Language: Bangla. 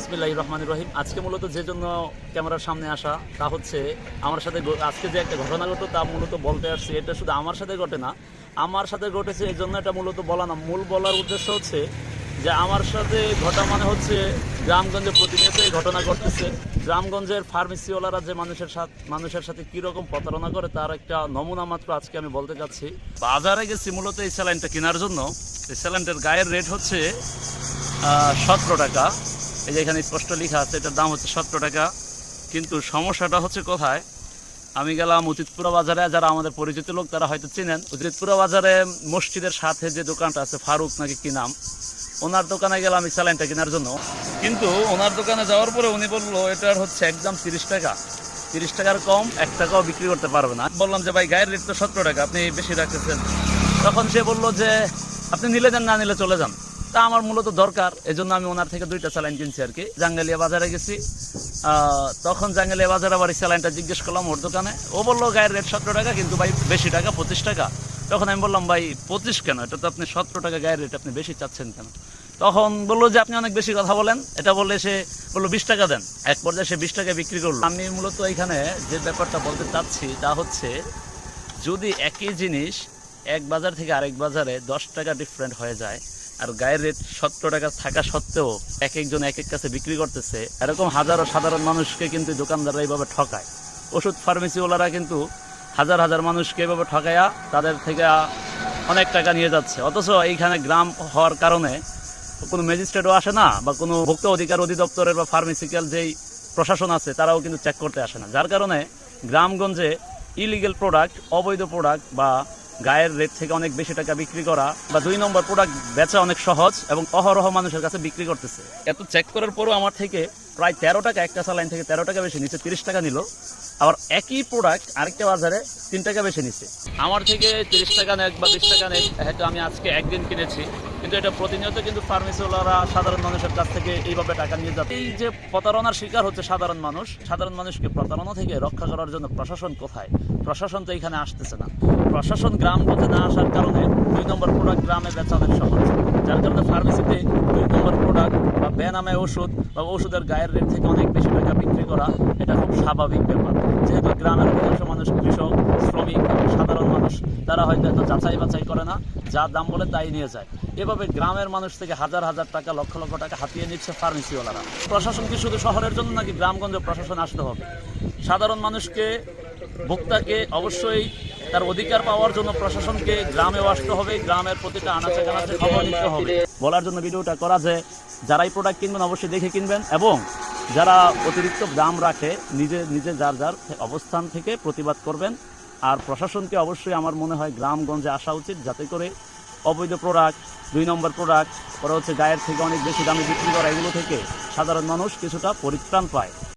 বিসমিল্লাহ রহমান রহিম। আজকে মূলত যে জন্য ক্যামেরার সামনে আসা, তা হচ্ছে আমার সাথে আজকে যে একটা ঘটনা ঘটলো, তা মূলত বলতে আসছি। এটা শুধু আমার সাথে ঘটে না, আমার সাথে ঘটেছে এই জন্য এটা মূলত বলা না। মূল বলার উদ্দেশ্য হচ্ছে যে আমার সাথে ঘটা মানে হচ্ছে গ্রামগঞ্জে প্রতিনিয়ত এই ঘটনা ঘটতেছে। গ্রামগঞ্জের ফার্মেসিওয়ালারা যে মানুষের সাথে মানুষের সাথে কীরকম প্রতারণা করে, তার একটা নমুনা মাত্র আজকে আমি বলতে চাচ্ছি। বাজারে গেছি মূলত এই স্যালাইনটা কেনার জন্য। এই স্যালাইনটার গায়ের রেট হচ্ছে সতেরো টাকা। এই যে এখানে স্পষ্ট লেখা আছে, এটার দাম হচ্ছে সতেরো টাকা। কিন্তু সমস্যাটা হচ্ছে কোথায়? আমি গেলাম উচিতপুরা বাজারে, যারা আমাদের পরিচিত লোক, তারা হয়তো চিনেন। উচিতপুরা বাজারে মসজিদের সাথে যে দোকানটা আছে, ফারুক নাকি কি নাম? ওনার দোকানে গেলাম আমি স্যালাইনটা কেনার জন্য। কিন্তু ওনার দোকানে যাওয়ার পরে উনি বলল, এটার হচ্ছে একদম তিরিশ টাকা। তিরিশ টাকার কম, এক টাকাও বিক্রি করতে পারবে না। বললাম যে, ভাই, গায়ের রেট তো সতেরো টাকা, আপনি বেশি রাখতেছেন। তখন সে বলল যে, আপনি নিলে যান না নিলে চলে যান। তা আমার মূলত দরকার, এজন্য আমি ওনার থেকে দুইটা স্যালাইন কিনছি আর কি। জাঙ্গালিয়া বাজারে গেছি তখন জাঙ্গালিয়া বাজারে আবার এই স্যালাইনটা জিজ্ঞেস করলাম ওর দোকানে। ও বলল, গায়ের রেট সতেরো টাকা, কিন্তু ভাই বেশি টাকা, পঁচিশ টাকা? তখন আমি বললাম, ভাই, পঁচিশ কেন? এটা তো আপনি সতেরো টাকা গায়ের রেট, আপনি বেশি চাচ্ছেন কেন? তখন বলল যে, আপনি অনেক বেশি কথা বলেন। এটা বললে সে বলল, বিশ টাকা দেন। এক পর্যায়ে সে বিশ টাকা বিক্রি করল। আমি মূলত এখানে যে ব্যাপারটা বলতে চাচ্ছি, তা হচ্ছে, যদি একই জিনিস এক বাজার থেকে আরেক বাজারে দশ টাকা ডিফারেন্ট হয়ে যায় আর গায়ের রেট সতেরো টাকা থাকা সত্ত্বেও এক একজন এক এক কাছে বিক্রি করতেছে। এরকম হাজারো সাধারণ মানুষকে কিন্তু দোকানদাররা এইভাবে ঠকায়। ওষুধ ফার্মেসিওয়ালারা কিন্তু হাজার হাজার মানুষকে এভাবে ঠকায়া তাদের থেকে অনেক টাকা নিয়ে যাচ্ছে। অথচ এইখানে গ্রাম হওয়ার কারণে কোনো ম্যাজিস্ট্রেটও আসে না বা কোনো ভোক্তা অধিকার অধিদপ্তরের বা ফার্মেসিক্যাল যেই প্রশাসন আছে, তারাও কিন্তু চেক করতে আসে না। যার কারণে গ্রামগঞ্জে ইলিগেল প্রোডাক্ট অবৈধ প্রোডাক্ট বা গায়ের রেট থেকে অনেক বেশি টাকা বিক্রি করা বা দুই নম্বর প্রোডাক্ট বেচা অনেক সহজ এবং অহরহ মানুষের কাছে বিক্রি করতেছে। এত চেক করার পরও আমার থেকে প্রায় তেরো টাকা, একটা স্যালাইন থেকে তেরো টাকা বেশি নিচে তিরিশ টাকা নিল। আবার একই প্রোডাক্ট আরেকটা বাজারে তিন টাকা বেশি নিচ্ছে। আমার থেকে তিরিশ টাকা নেক বা বিশ টাকা নেক, হয়তো আমি আজকে একদিন কিনেছি। কিন্তু এটা প্রতিনিয়ত কিন্তু ফার্মেসিওয়ালারা সাধারণ মানুষের কাছ থেকে এইভাবে টাকা নিয়ে যাচ্ছে। এই যে প্রতারণার শিকার হচ্ছে সাধারণ মানুষ, সাধারণ মানুষকে প্রতারণা থেকে রক্ষা করার জন্য প্রশাসন কোথায়? প্রশাসন তো এখানে আসতেছে না। প্রশাসন গ্রামগঞ্জে না আসার কারণে দুই নম্বর প্রোডাক্ট গ্রামে বেচা অনেক সহজ। যার কারণে ফার্মেসিতে দুই নম্বর প্রোডাক্ট বা বেনামে ওষুধ বা ওষুধের গায়ের রেট থেকে অনেক বেশি টাকা বিক্রি করা, এটা খুব স্বাভাবিক ব্যাপার। যেহেতু গ্রামের অধিকাংশ মানুষ কৃষক, শ্রমিক এবং সাধারণ মানুষ, তারা হয়তো এত যাচাই বাছাই করে না, যা দাম বলে তাই নিয়ে যায়। এভাবে গ্রামের মানুষ থেকে হাজার হাজার টাকা, লক্ষ লক্ষ টাকা হাতিয়ে নিচ্ছে ফার্মেসিওয়ালারা প্রশাসন কি শুধু শহরের জন্য নাকি গ্রামগঞ্জে প্রশাসন আসতে হবে? সাধারণ মানুষকে ভোক্তাকে অবশ্যই তার অধিকার পাওয়ার জন্য প্রশাসনকে গ্রামেও আসতে হবে, গ্রামের প্রতিটা আনাচে কানাচে খবর নিতে হবে। বলার জন্য ভিডিওটা করা যে যারাই প্রোডাক্ট কিনবেন অবশ্যই দেখে কিনবেন এবং যারা অতিরিক্ত দাম রাখে, নিজে নিজে যার যার অবস্থান থেকে প্রতিবাদ করবেন। আর প্রশাসনকে অবশ্যই আমার মনে হয় গ্রামগঞ্জে আসা উচিত, যাতে করে অবৈধ প্রোডাক্ট দুই নম্বর প্রোডাক্ট পরে হচ্ছে গায়ের থেকে অনেক বেশি দামে বিক্রি করা, এগুলো থেকে সাধারণ মানুষ কিছুটা পরিত্রাণ পায়।